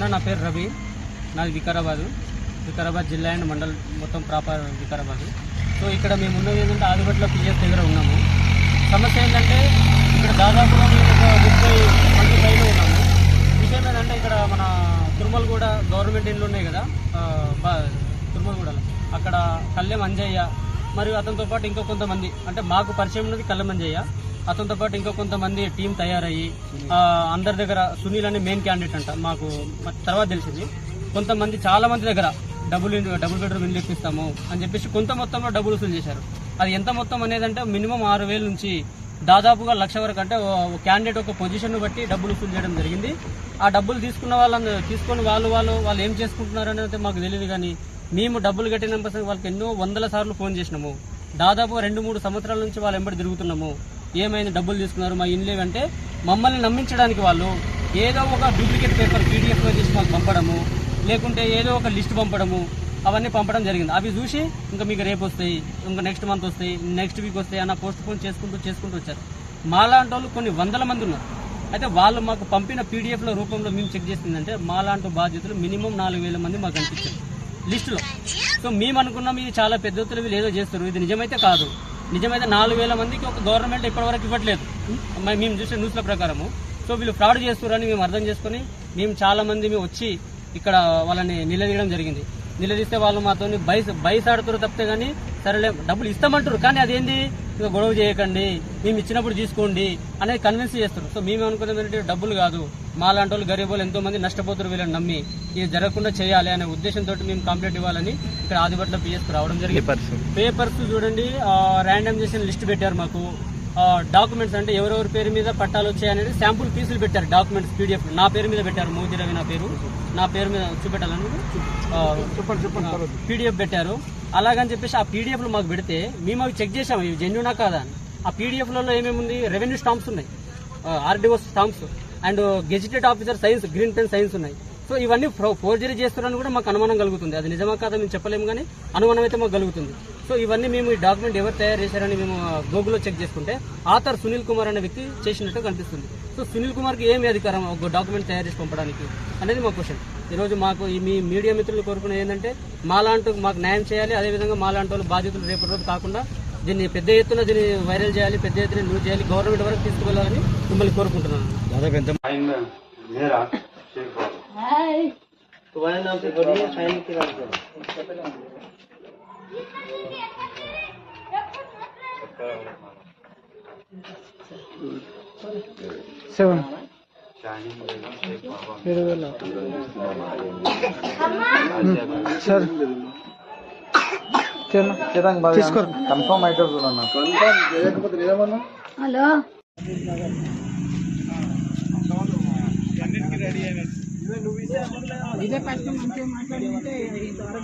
అన్న నా పేరు రవి. నాది వికారాబాదు. వికారాబాద్ జిల్లా అండ్ మండల్ మొత్తం ప్రాపర్ వికారాబాద్. సో ఇక్కడ మేము ఉన్నది ఏంటంటే ఆదిపట్ల పిఎస్ దగ్గర ఉన్నాము. సమస్య ఏంటంటే ఇక్కడ దాదాపుగా మేము ఒక ముప్పై మంది పైన ఉన్నాము. విషయం ఏంటంటే ఇక్కడ మన తిరుమలగూడ గవర్నమెంట్ ఇండ్లు ఉన్నాయి కదా బా- తిరుమలగూడలో. అక్కడ కళ్ళెం అంజయ్య మరియు అతనితో పాటు ఇంకో కొంతమంది. అంటే మాకు పరిచయం ఉన్నది కళ్ళెం అంజయ్య అతనితో పాటు ఇంకో కొంతమంది టీం తయారయ్యి అందరి దగ్గర సునీల్ అనే మెయిన్ క్యాండిడేట్ అంట మాకు తర్వాత తెలిసింది. కొంతమంది చాలా మంది దగ్గర డబుల్ డబుల్ బెడ్రూమ్ ఇల్లు ఇప్పిస్తాము అని చెప్పేసి కొంత మొత్తంలో డబ్బులు వసూలు చేశారు. అది ఎంత మొత్తం అనేది అంటే మినిమం ఆరు వేల నుంచి దాదాపుగా లక్ష వరకు అంటే క్యాండిడేట్ ఒక పొజిషన్ బట్టి డబ్బులు వసూలు చేయడం జరిగింది. ఆ డబ్బులు తీసుకున్న వాళ్ళని తీసుకొని వాళ్ళు వాళ్ళు వాళ్ళు ఏం చేసుకుంటున్నారు అనేది మాకు తెలియదు కానీ మేము డబ్బులు కట్టిన వాళ్ళకి ఎన్నో వందల సార్లు ఫోన్ చేసినాము. దాదాపు రెండు మూడు సంవత్సరాల నుంచి వాళ్ళు ఎంబడి తిరుగుతున్నాము. ఏమైంది డబ్బులు తీసుకున్నారు మా ఇల్లు అంటే మమ్మల్ని నమ్మించడానికి వాళ్ళు ఏదో ఒక డూప్లికేట్ పేపర్ పీడిఎఫ్లో చేసి మాకు పంపడము లేకుంటే ఏదో ఒక లిస్ట్ పంపడము అవన్నీ పంపడం జరిగింది. అవి చూసి ఇంకా మీకు రేపు వస్తాయి ఇంకా నెక్స్ట్ మంత్ వస్తాయి నెక్స్ట్ వీక్ వస్తాయి అన్న పోస్ట్ పోన్ చేసుకుంటూ చేసుకుంటూ వచ్చారు. మాలాంటి వాళ్ళు కొన్ని వందల మంది ఉన్నారు. అయితే వాళ్ళు మాకు పంపిన పీడిఎఫ్ల రూపంలో మేము చెక్ చేసిందంటే మాలాంటి బాధ్యతలు మినిమం నాలుగు వేల మంది మాకు అనిపించారు లిస్టులో సో మేము అనుకున్నాం ఇది చాలా పెద్ద ఎత్తున వీళ్ళు ఏదో చేస్తారు. ఇది నిజమైతే కాదు. నిజమైతే నాలుగు వేల మందికి ఒక గవర్నమెంట్ ఇప్పటివరకు ఇవ్వట్లేదు. మేము చూసే న్యూస్ల ప్రకారము. సో వీళ్ళు ఫ్రాడ్ చేస్తున్నారని మేము అర్థం చేసుకొని మేము చాలా మంది మేము వచ్చి ఇక్కడ వాళ్ళని నిలదీయడం జరిగింది. నిలదీస్తే వాళ్ళు మాతో బైస్ బైస్ ఆడుతారు తప్పితే కానీ సరేలే డబ్బులు ఇస్తామంటారు కానీ అదేంది? గొడవ చేయకండి మేము ఇచ్చినప్పుడు తీసుకోండి అనేది కన్విన్స్ చేస్తారు. సో మేము అనుకున్నది ఏంటంటే డబ్బులు కాదు. మాలాంటి వాళ్ళు గరీబ్ వాళ్ళు ఎంతో మంది నష్టపోతారు వీళ్ళని నమ్మి. ఇది జరగకుండా చేయాలి అనే ఉద్దేశంతో మేము కంప్లైంట్ ఇవ్వాలని ఇక్కడ ఆదిపట్ల పిఎస్ రావడం జరిగింది. పేపర్స్ చూడండి ర్యాండమ్ చేసిన లిస్ట్ పెట్టారు మాకు. డాక్యుమెంట్స్ అంటే ఎవరెవరి పేరు మీద పట్టాలు వచ్చాయనేది శాంపుల్ పీసులు పెట్టారు డాక్యుమెంట్స్ పీడిఎఫ్ నా పేరు మీద పెట్టారు మోదీ రవి నా పేరు. నా పేరు మీద చూపెట్టాలని పీడిఎఫ్ పెట్టారు. అలాగని చెప్పేసి ఆ పీడిఎఫ్ మాకు పెడితే మేము అవి చెక్ చేసాము ఇవి జెన్యునా కాదా అని. ఆ పీడిఎఫ్లలో ఏమేమి ఉంది? రెవెన్యూ స్టాంప్స్ ఉన్నాయి. RDO stamps. And gazetted officer signs green pen signs ఉన్నాయి. సో ఇవన్నీ ఫోర్జరీ చేస్తున్నారని కూడా మాకు అనుమానం కలుగుతుంది. అది నిజమా కాదా మేము చెప్పలేము కానీ అనుమానం అయితే మాకు కలుగుతుంది. సో ఇవన్నీ మేము ఈ డాక్యుమెంట్ ఎవరు తయారు చేశారని మేము గూగుల్లో చెక్ చేసుకుంటే ఆథర్ సునీల్ కుమార్ అనే వ్యక్తి చేసినట్టు కనిపిస్తుంది. సో సునీల్ కుమార్కి ఏమి అధికారం ఒక డాక్యుమెంట్ తయారు చేసి పంపడానికి అనేది మా క్వశ్చన్. ఈరోజు మాకు మీ మీడియా మిత్రులు కోరుకునే ఏంటంటే మాలాంటి మాకు న్యాయం చేయాలి అదేవిధంగా మాలాంటి వాళ్ళు బాధ్యతలు రేపటి రోజు కాకుండా దీన్ని పెద్ద ఎత్తున దీన్ని వైరల్ చేయాలి పెద్ద ఎత్తున న్యూస్ చేయాలి గవర్నమెంట్ వరకు తీసుకువెళ్ళాలని మిమ్మల్ని కోరుకుంటున్నాను. Seven sir. కన్ఫర్మ్ అయితే చూడన్నా హలో. ఇదే ఫస్ట్ మంచిగా మాట్లాడుకుంటే ఈ ద్వారా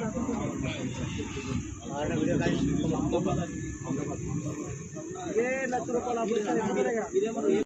ఇదే లక్ష రూపాయలు అప్పు ఇస్తే